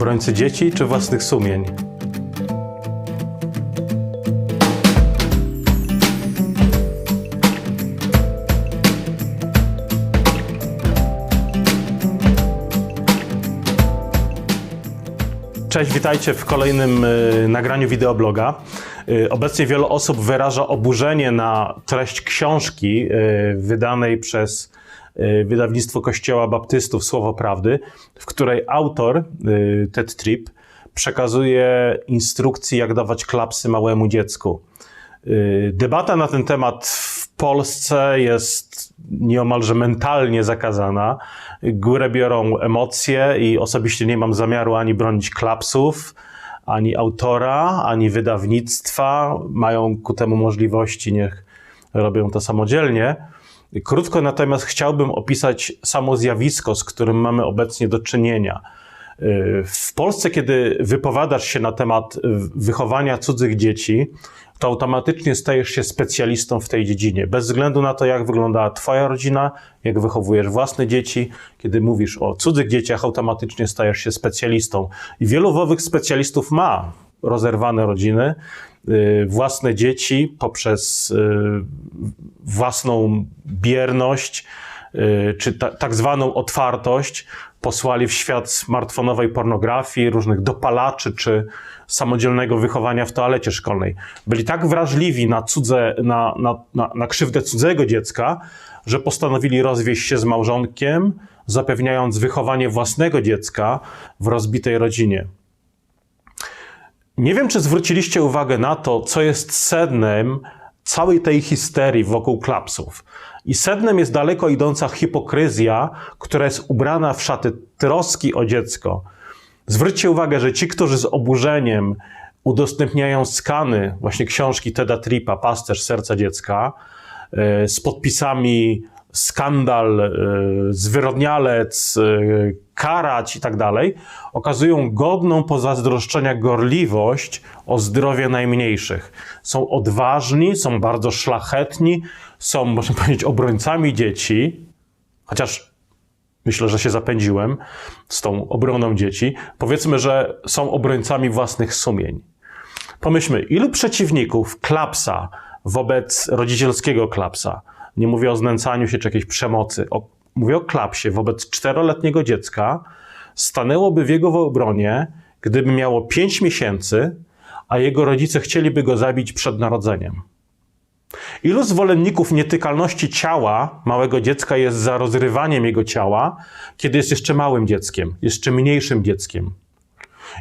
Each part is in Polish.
Obrońcy dzieci czy własnych sumień? Cześć, witajcie w kolejnym y, nagraniu wideobloga. Y, obecnie wiele osób wyraża oburzenie na treść książki y, wydanej przez wydawnictwo Kościoła Baptystów Słowo Prawdy, w której autor, y, Ted Tripp, przekazuje instrukcje, jak dawać klapsy małemu dziecku. Y, Debata na ten temat w Polsce jest nieomalże mentalnie zakazana. Górę biorą emocje i osobiście nie mam zamiaru ani bronić klapsów, ani autora, ani wydawnictwa. Mają ku temu możliwości, niech robią to samodzielnie. Krótko natomiast chciałbym opisać samo zjawisko, z którym mamy obecnie do czynienia. W Polsce, kiedy wypowiadasz się na temat wychowania cudzych dzieci, to automatycznie stajesz się specjalistą w tej dziedzinie. Bez względu na to, jak wygląda Twoja rodzina, jak wychowujesz własne dzieci, kiedy mówisz o cudzych dzieciach, automatycznie stajesz się specjalistą. I wielu owych specjalistów ma rozerwane rodziny, y, własne dzieci poprzez y, własną bierność, y, czy ta, tak zwaną otwartość, posłali w świat smartfonowej pornografii, różnych dopalaczy, czy samodzielnego wychowania w toalecie szkolnej. Byli tak wrażliwi na, cudze, na, na, na, na krzywdę cudzego dziecka, że postanowili rozwieść się z małżonkiem, zapewniając wychowanie własnego dziecka w rozbitej rodzinie. Nie wiem, czy zwróciliście uwagę na to, co jest sednem całej tej histerii wokół klapsów. I sednem jest daleko idąca hipokryzja, która jest ubrana w szaty troski o dziecko. Zwróćcie uwagę, że ci, którzy z oburzeniem udostępniają skany właśnie książki Teda Tripa, Pasterz Serca Dziecka, e, z podpisami skandal, e, zwyrodnialec, e, karać i tak dalej, okazują godną pozazdroszczenia gorliwość o zdrowie najmniejszych. Są odważni, są bardzo szlachetni, są, można powiedzieć, obrońcami dzieci, chociaż myślę, że się zapędziłem z tą obroną dzieci. Powiedzmy, że są obrońcami własnych sumień. Pomyślmy, ilu przeciwników klapsa wobec rodzicielskiego klapsa, nie mówię o znęcaniu się czy jakiejś przemocy, o, mówię o klapsie wobec czteroletniego dziecka, stanęłoby w jego obronie, gdyby miało 5 miesięcy, a jego rodzice chcieliby go zabić przed narodzeniem. Ilu zwolenników nietykalności ciała małego dziecka jest za rozrywaniem jego ciała, kiedy jest jeszcze małym dzieckiem, jeszcze mniejszym dzieckiem?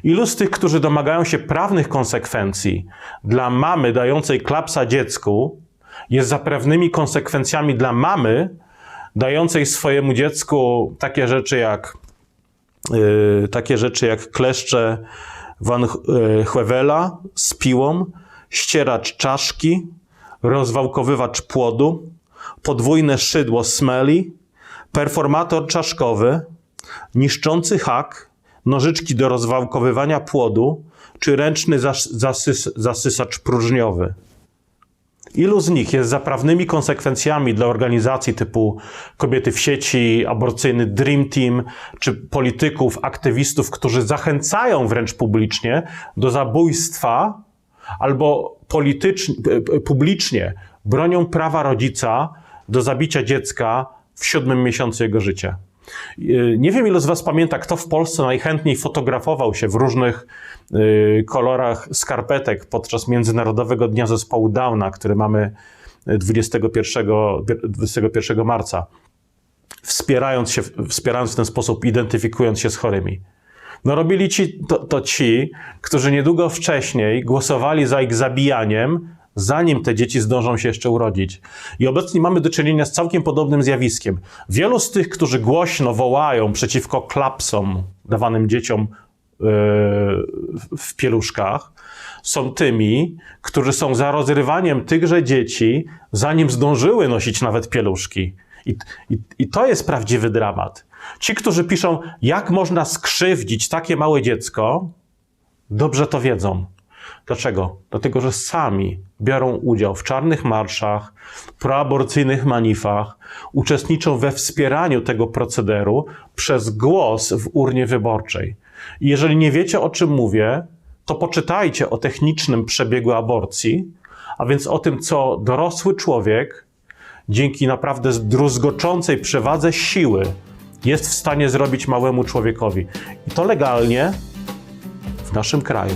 Ilu z tych, którzy domagają się prawnych konsekwencji dla mamy dającej klapsa dziecku, jest za prawnymi konsekwencjami dla mamy dającej swojemu dziecku takie rzeczy jak, yy, takie rzeczy jak kleszcze Van Huewela z piłą, ścieracz czaszki, rozwałkowywacz płodu, podwójne szydło smeli, performator czaszkowy, niszczący hak, nożyczki do rozwałkowywania płodu, czy ręczny zas zasys zasysacz próżniowy. Ilu z nich jest za prawnymi konsekwencjami dla organizacji typu Kobiety w sieci, aborcyjny Dream Team, czy polityków, aktywistów, którzy zachęcają wręcz publicznie do zabójstwa albo politycznie, publicznie bronią prawa rodzica do zabicia dziecka w siódmym miesiącu jego życia. Nie wiem, ilu z Was pamięta, kto w Polsce najchętniej fotografował się w różnych y, kolorach skarpetek podczas Międzynarodowego Dnia Zespołu Downa, który mamy 21, 21 marca, wspierając, się, wspierając w ten sposób, identyfikując się z chorymi. No robili ci, to, to ci, którzy niedługo wcześniej głosowali za ich zabijaniem, zanim te dzieci zdążą się jeszcze urodzić. I obecnie mamy do czynienia z całkiem podobnym zjawiskiem. Wielu z tych, którzy głośno wołają przeciwko klapsom dawanym dzieciom yy, w pieluszkach, są tymi, którzy są za rozrywaniem tychże dzieci, zanim zdążyły nosić nawet pieluszki. I, i, I to jest prawdziwy dramat. Ci, którzy piszą, jak można skrzywdzić takie małe dziecko, dobrze to wiedzą. Dlaczego? Dlatego, że sami biorą udział w czarnych marszach, proaborcyjnych manifach, uczestniczą we wspieraniu tego procederu przez głos w urnie wyborczej. I jeżeli nie wiecie, o czym mówię, to poczytajcie o technicznym przebiegu aborcji, a więc o tym, co dorosły człowiek dzięki naprawdę druzgoczącej przewadze siły jest w stanie zrobić małemu człowiekowi. I to legalnie w naszym kraju.